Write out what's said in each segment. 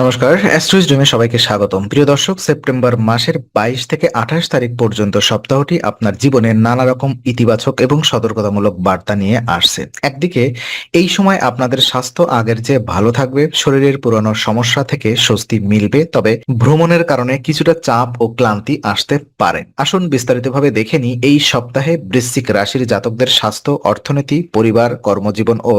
নমস্কার অ্যাস্ট্রোইজ ড্রিমে সবাইকে স্বাগতম। প্রিয় দর্শক, সেপ্টেম্বর মাসের বাইশ থেকে আঠাশ তারিখ পর্যন্ত সপ্তাহটি আপনার জীবনে নানা রকম ইতিবাচক এবং সতর্কতামূলক বার্তা নিয়ে আসছে। একদিকে, এই সময় আপনাদের স্বাস্থ্য আগের চেয়ে ভালো থাকবে, শরীরের পুরনো সমস্যা থেকে স্বস্তি মিলবে, তবে ভ্রমণের কারণে কিছুটা চাপ ও ক্লান্তি আসতে পারে। আসুন বিস্তারিতভাবে দেখে নিই, এই সপ্তাহে বৃশ্চিক রাশির জাতকদের স্বাস্থ্য, অর্থনীতি, পরিবার, কর্মজীবন ও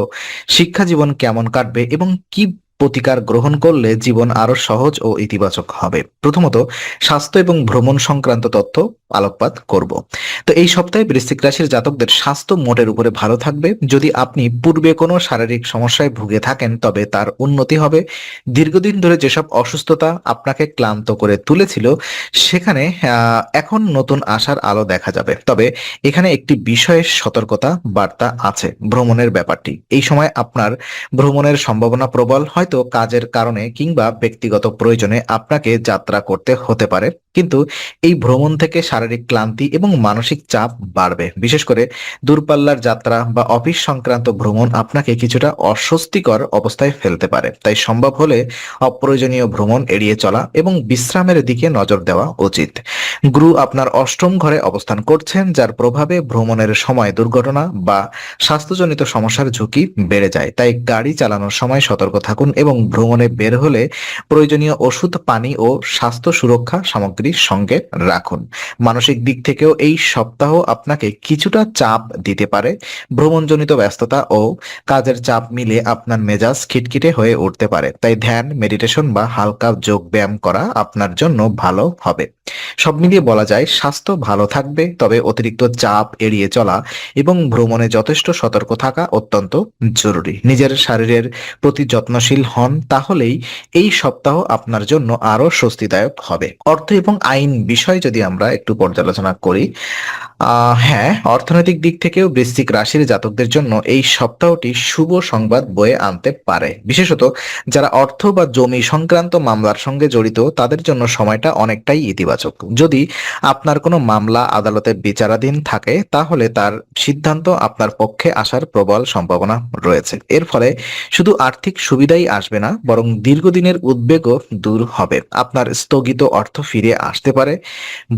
শিক্ষা জীবন কেমন কাটবে এবং কি প্রতিকার গ্রহণ করলে জীবন আরও সহজ ও ইতিবাচক হবে। প্রথমত, স্বাস্থ্য এবং ভ্রমণ সংক্রান্ত তথ্য আলোকপাত করব। তো এই সপ্তাহে বৃশ্চিক রাশির জাতকদের স্বাস্থ্য মোটের উপরে ভালো থাকবে। যদি আপনি পূর্বে কোনো শারীরিক সমস্যায় ভুগে থাকেন, তবে তার উন্নতি হবে। দীর্ঘদিন ধরে যেসব অসুস্থতা আপনাকে ক্লান্ত করে তুলেছিল, সেখানে এখন নতুন আশার আলো দেখা যাবে। তবে এখানে একটি বিষয়ের সতর্কতা বার্তা আছে, ভ্রমণের ব্যাপারটি। এই সময় আপনার ভ্রমণের সম্ভাবনা প্রবল হয়তো কাজের কারণে কিংবা ব্যক্তিগত প্রয়োজনে আপনাকে যাত্রা করতে হতে পারে। কিন্তু এই ভ্রমণ থেকে শারীরিক ক্লান্তি এবং মানসিক চাপ বাড়বে। বিশেষ করে দূরপাল্লার যাত্রা বা অফিস সংক্রান্ত ভ্রমণ আপনাকে কিছুটা অস্বস্তিকর অবস্থায় ফেলতে পারে। তাই সম্ভব হলে অপ্রয়োজনীয় ভ্রমণ এড়িয়ে চলা এবং বিশ্রামের দিকে নজর দেওয়া উচিত। গুরু আপনার অষ্টম ঘরে অবস্থান করছেন, যার প্রভাবে ভ্রমণের সময় দুর্ঘটনা বা স্বাস্থ্যজনিত সমস্যার ঝুঁকি বেড়ে যায়। তাই গাড়ি চালানোর সময় সতর্ক থাকুন এবং ভ্রমণে বের হলে প্রয়োজনীয় ওষুধ, পানি ও স্বাস্থ্য সুরক্ষা সামগ্রী সঙ্গে রাখুন। মানসিক দিক থেকেও এই সপ্তাহ আপনাকে কিছুটা চাপ দিতে পারে। ভ্রমণজনিত ব্যস্ততা ও কাজের চাপ মিলে আপনার মেজাজ খিটখিটে হয়ে উঠতে পারে। তাই ধ্যান, মেডিটেশন বা হালকা যোগ ব্যায়াম করা আপনার জন্য ভালো হবে। সব মিলিয়ে বলা যায়, স্বাস্থ্য ভালো থাকবে, তবে অতিরিক্ত চাপ এড়িয়ে চলা এবং ভ্রমণে যথেষ্ট সতর্ক থাকা অত্যন্ত জরুরি। নিজের শরীরের প্রতি যত্নশীল হন, তাহলেই এই সপ্তাহ আপনার জন্য আরও স্বস্তিদায়ক হবে। অর্থ এবং আইন বিষয় যদি আমরা একটু পর্যালোচনা করি হ্যাঁ অর্থনৈতিক দিক থেকেও বৃশ্চিক রাশির জাতকদের জন্য এই সপ্তাহটি শুভ সংবাদ বয়ে আনতে পারে। বিশেষত যারা অর্থ বা জমি সংক্রান্ত মামলার সঙ্গে জড়িত, তাদের জন্য সময়টা অনেকটাই ইতিবাচক। যদি আপনার কোনো মামলা আদালতে বিচারাধীন থাকে, তাহলে তার সিদ্ধান্ত আপনার পক্ষে আসার প্রবল সম্ভাবনা রয়েছে। এর ফলে শুধু আর্থিক সুবিধাই আসবে না, বরং দীর্ঘদিনের উদ্বেগও দূর হবে। আপনার স্থগিত অর্থ ফিরে আসতে পারে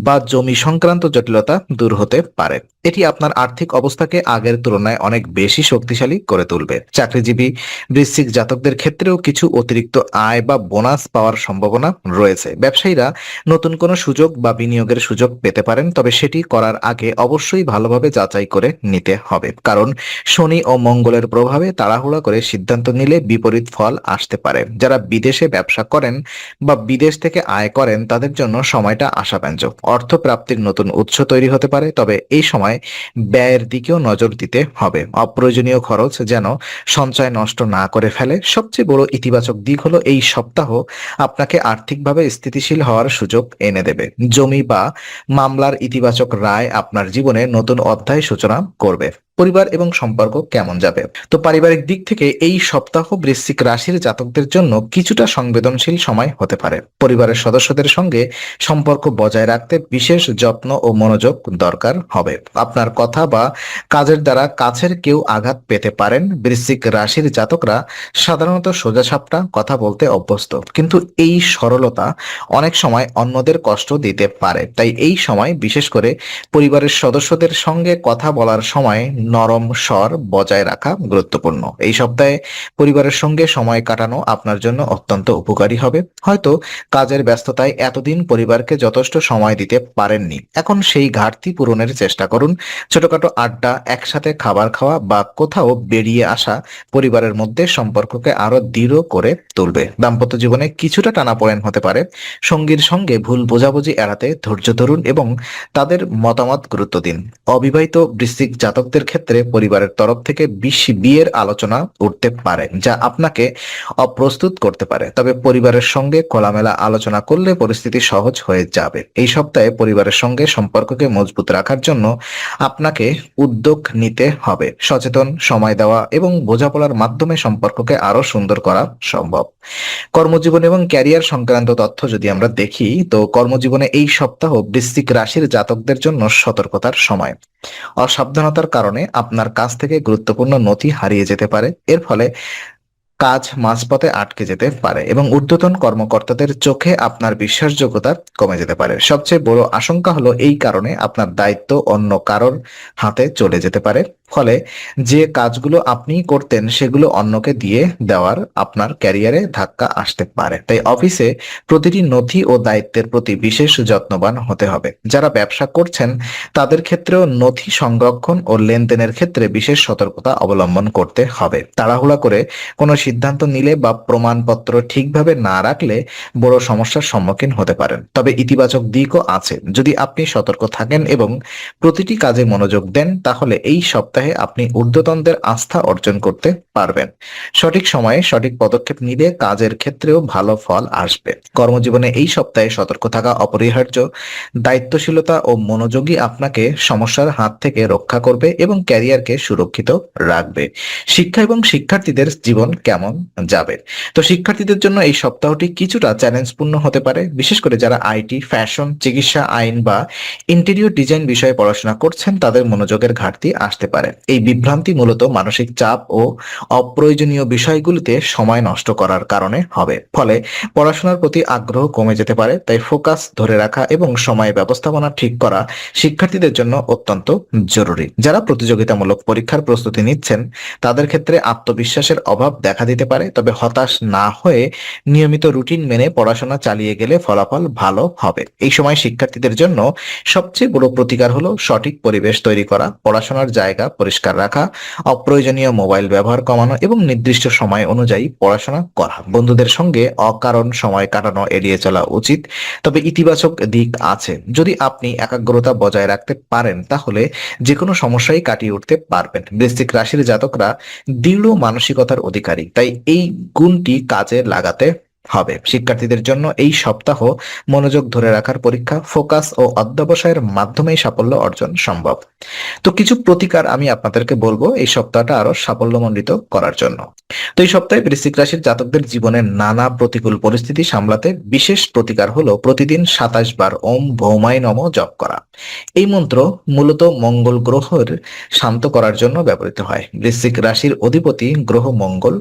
বা জমি সংক্রান্ত জটিলতা দূর হতে পারে। এটি আপনার আর্থিক অবস্থাকে আগের তুলনায় অনেক বেশি শক্তিশালী করে তুলবে। চাকরিজীবী, বৃশ্চিক জাতকদের ক্ষেত্রেও কিছু অতিরিক্ত আয় বা বোনাস পাওয়ার সম্ভাবনা রয়েছে। ব্যবসায়ীরা নতুন কোনো সুযোগ বা বিনিয়োগের সুযোগ পেতে পারেন, তবে সেটি করার আগে অবশ্যই ভালোভাবে যাচাই করে নিতে হবে। কারণ শনি ও মঙ্গলের প্রভাবে তাড়াহুড়া করে সিদ্ধান্ত নিলে বিপরীত ফল আসতে পারে। যারা বিদেশে ব্যবসা করেন বা বিদেশ থেকে আয় করেন, তাদের জন্য সময়টা আশাব্যঞ্জক। অর্থ প্রাপ্তির নতুন উৎস তৈরি হতে পারে, তবে এই সময় ব্যয়ের দিকেও নজর দিতে হবে। অপ্রয়োজনীয় খরচ যেন সঞ্চয় নষ্ট না করে ফেলে। সবচেয়ে বড় ইতিবাচক দিক হলো, এই সপ্তাহ আপনাকে আর্থিকভাবে স্থিতিশীল হওয়ার সুযোগ এনে দেবে। জমি বা মামলার ইতিবাচক রায় আপনার জীবনে নতুন অধ্যায় সূচনা করবে। পরিবার এবং সম্পর্ক কেমন যাবে? তো পারিবারিক দিক থেকে এই সপ্তাহ বৃশ্চিক রাশির জাতকদের জন্য কিছুটা সংবেদনশীল সময় হতে পারে। পরিবারের সদস্যদের সঙ্গে সম্পর্ক বজায় রাখতে বিশেষ যত্ন ও মনোযোগ দরকার হবে। আপনার কথা বা কাজের দ্বারা কাছের কেউ আঘাত পেতে পারেন। বৃশ্চিক রাশির জাতকরা সাধারণত সোজাসাপটা কথা বলতে অভ্যস্ত। কিন্তু এই সরলতা অনেক সময় অন্যদের কষ্ট দিতে পারে। তাই এই সময় বিশেষ করে পরিবারের সদস্যদের সঙ্গে কথা বলার সময় নরম স্বর বজায় রাখা গুরুত্বপূর্ণ। এই সপ্তাহে পরিবারের সঙ্গে সময় কাটানো আপনার জন্য অত্যন্ত উপকারী হবে। হয়তো কাজের ব্যস্ততায় এতদিন পরিবারকে যথেষ্ট সময় দিতে পারেননি। এখন সেই ঘাটতি পূরণের চেষ্টা করুন। ছোটখাটো আড্ডা, একসাথে খাবার খাওয়া বা কোথাও বেরিয়ে আসা পরিবারের মধ্যে সম্পর্ককে আরও দৃঢ় করে তুলবে। দাম্পত্য জীবনে কিছুটা টানাপোড়েন হতে পারে। সঙ্গীর সঙ্গে ভুল বোঝাবুঝি এড়াতে ধৈর্য ধরুন এবং তাদের মতামত গুরুত্ব দিন। অবিবাহিত বৃশ্চিক জাতকদের ক্ষেত্রে পরিবারের তরফ থেকে বিয়ের আলোচনা উঠতে পারে, যা আপনাকে অপ্রস্তুত করতে পারে। তবে পরিবারের সঙ্গে খোলামেলা আলোচনা করলে পরিস্থিতি সহজ হয়ে যাবে। এই সপ্তাহে পরিবারের সঙ্গে সম্পর্ককে মজবুত রাখার জন্য আপনাকে উদ্যোগ নিতে হবে। সচেতন, সময় দেওয়া এবং বোঝাপড়ার মাধ্যমে সম্পর্ককে আরও সুন্দর করা সম্ভব। কর্মজীবন এবং ক্যারিয়ার সংক্রান্ত তথ্য যদি আমরা দেখি, তো কর্মজীবনে এই সপ্তাহ বৃশ্চিক রাশির জাতকদের জন্য সতর্কতার সময়। অসাবধানতার কারণে আপনার কাছ থেকে গুরুত্বপূর্ণ নথি হারিয়ে যেতে পারে। এর ফলে কাজ মাঝপথে আটকে যেতে পারে এবং ঊর্ধ্বতন কর্মকর্তাদের চোখে আপনার বিশ্বাসযোগ্যতা কমে যেতে পারে। সবচেয়ে বড় আশঙ্কা হলো এই কারণে আপনার দায়িত্ব অন্য কারোর হাতে চলে যেতে পারে। ফলে যে কাজগুলো আপনি করতেন সেগুলো অন্যকে দিয়ে দেওয়ার আপনার ক্যারিয়ারে ধাক্কা আসতে পারে। তাই অফিসে প্রতিটি নথি ও দায়িত্বের প্রতি বিশেষ যত্নবান হতে হবে। যারা ব্যবসা করছেন, তাদের ক্ষেত্রেও নথি সংরক্ষণ ও লেনদেনের ক্ষেত্রে বিশেষ সতর্কতা অবলম্বন করতে হবে। তাড়াহুড়া করে কোনো সিদ্ধান্ত নিলে বা প্রমাণপত্র ঠিকভাবে না রাখলে বড় সমস্যার সম্মুখীন হতে পারেন। তবে ইতিবাচক দিকও আছে। যদি আপনি সতর্ক থাকেন এবং প্রতিটি কাজে মনোযোগ দেন, তাহলে এই সপ্তাহে আপনি ঊর্ধ্বতনদের আস্থা অর্জন করতে পারবেন। সঠিক সময়ে সঠিক পদক্ষেপ নিলে কাজের ক্ষেত্রেও ভালো ফল আসবে। কর্মজীবনে এই সপ্তাহে সতর্ক থাকা অপরিহার্য। দায়িত্বশীলতা ও মনোযোগী আপনাকে সমস্যার হাত থেকে রক্ষা করবে এবং ক্যারিয়ারকে সুরক্ষিত রাখবে। শিক্ষা এবং শিক্ষার্থীদের জীবন কেমন? যাবে। তো শিক্ষার্থীদের জন্য এই সপ্তাহটি কিছুটা চ্যালেঞ্জপূর্ণ হতে পারে, বিশেষ করে যারা আইটি, ফ্যাশন, চিকিৎসা, আইন বা ইন্টেরিয়র ডিজাইন বিষয়ে পড়াশোনা করছেন, তাদের মনোযোগের ঘাটতি আসতে পারে। এই বিভ্রান্তি মূলত মানসিক চাপ ও অপ্রয়োজনীয় বিষয়গুলিতে সময় নষ্ট করার কারণে হবে। ফলে পড়াশোনার প্রতি আগ্রহ কমে যেতে পারে, তাই ফোকাস ধরে রাখা এবং সময় ব্যবস্থাপনা ঠিক করা শিক্ষার্থীদের জন্য অত্যন্ত জরুরি। যারা প্রতিযোগিতামূলক পরীক্ষার প্রস্তুতি নিচ্ছেন, তাদের ক্ষেত্রে আত্মবিশ্বাসের অভাব দেখা দিতে পারে, তবে হতাশ না হয়ে নিয়মিত রুটিন মেনে পড়াশোনা চালিয়ে গেলে ফলাফল ভালো হবে। এই সময় শিক্ষার্থীদের জন্য সবচেয়ে বড় প্রতিকার হলো সঠিক পরিবেশ তৈরি করা, পড়াশোনার জায়গা পরিষ্কার রাখা, অপ্রয়োজনীয় মোবাইল ব্যবহার কমানো এবং নির্দিষ্ট সময় অনুযায়ী পড়াশোনা করা। বন্ধুদের সঙ্গে অকারণ সময় কাটানো এড়িয়ে চলা উচিত, তবে ইতিবাচক দিক আছে। যদি আপনি একাগ্রতা বজায় রাখতে পারেন, তাহলে যে কোনো সমস্যাই কাটিয়ে উঠতে পারবেন। বৃশ্চিক রাশির জাতকরা দৃঢ় মানসিকতার অধিকারী। তাই এই গুণটি কাজে লাগাতে হবে। শিক্ষার্থীদের জন্য এই সপ্তাহ মনোযোগ ধরে রাখার পরীক্ষা, ফোকাস ও অধ্যবসায়ের মাধ্যমেই সাফল্য অর্জন সম্ভব। তো কিছু প্রতিকার আমি আপনাদেরকে বলব এই সপ্তাহটা আরও সাফল্যমণ্ডিত করার জন্য। তো এই সপ্তাহে বৃশ্চিক রাশির জাতকদের জীবনের নানা প্রতিকূল পরিস্থিতি সামলাতে বিশেষ প্রতিকার হলো প্রতিদিন সাতাশ বার ওম ভৌমাই নম জপ করা। এই মন্ত্র মূলত মঙ্গল গ্রহের শান্ত করার জন্য ব্যবহৃত হয়। বৃশ্চিক রাশির অধিপতি গ্রহ মঙ্গল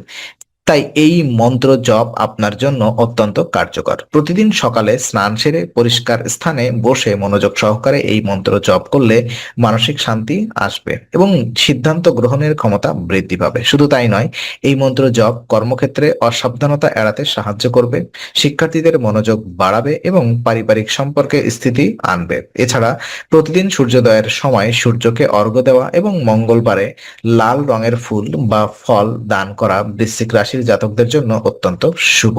তাই এই মন্ত্র জপ আপনার জন্য অত্যন্ত কার্যকর। প্রতিদিন সকালে স্নান সেরে পরিষ্কার স্থানে বসে মনোযোগ সহকারে এই মন্ত্র জপ করলে মানসিক শান্তি আসবে এবং সিদ্ধান্ত গ্রহণের ক্ষমতা বৃদ্ধি পাবে। শুধু তাই নয়, এই মন্ত্র জপ কর্মক্ষেত্রে অসাবধানতা এড়াতে সাহায্য করবে, শিক্ষার্থীদের মনোযোগ বাড়াবে এবং পারিবারিক সম্পর্কে স্থিতি আনবে। এছাড়া প্রতিদিন সূর্যোদয়ের সময় সূর্যকে অর্ঘ্য দেওয়া এবং মঙ্গলবারে লাল রঙের ফুল বা ফল দান করা বৃশ্চিক রাশির জাতকদের জন্য অত্যন্ত শুভ।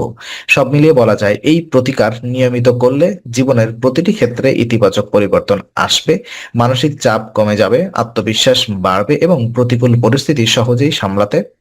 সব মিলিয়ে বলা যায়, এই প্রতিকার নিয়মিত করলে জীবনের প্রতিটি ক্ষেত্রে ইতিবাচক পরিবর্তন আসবে, মানসিক চাপ কমে যাবে, আত্মবিশ্বাস বাড়বে এবং প্রতিকূল পরিস্থিতি সহজেই সামলাতে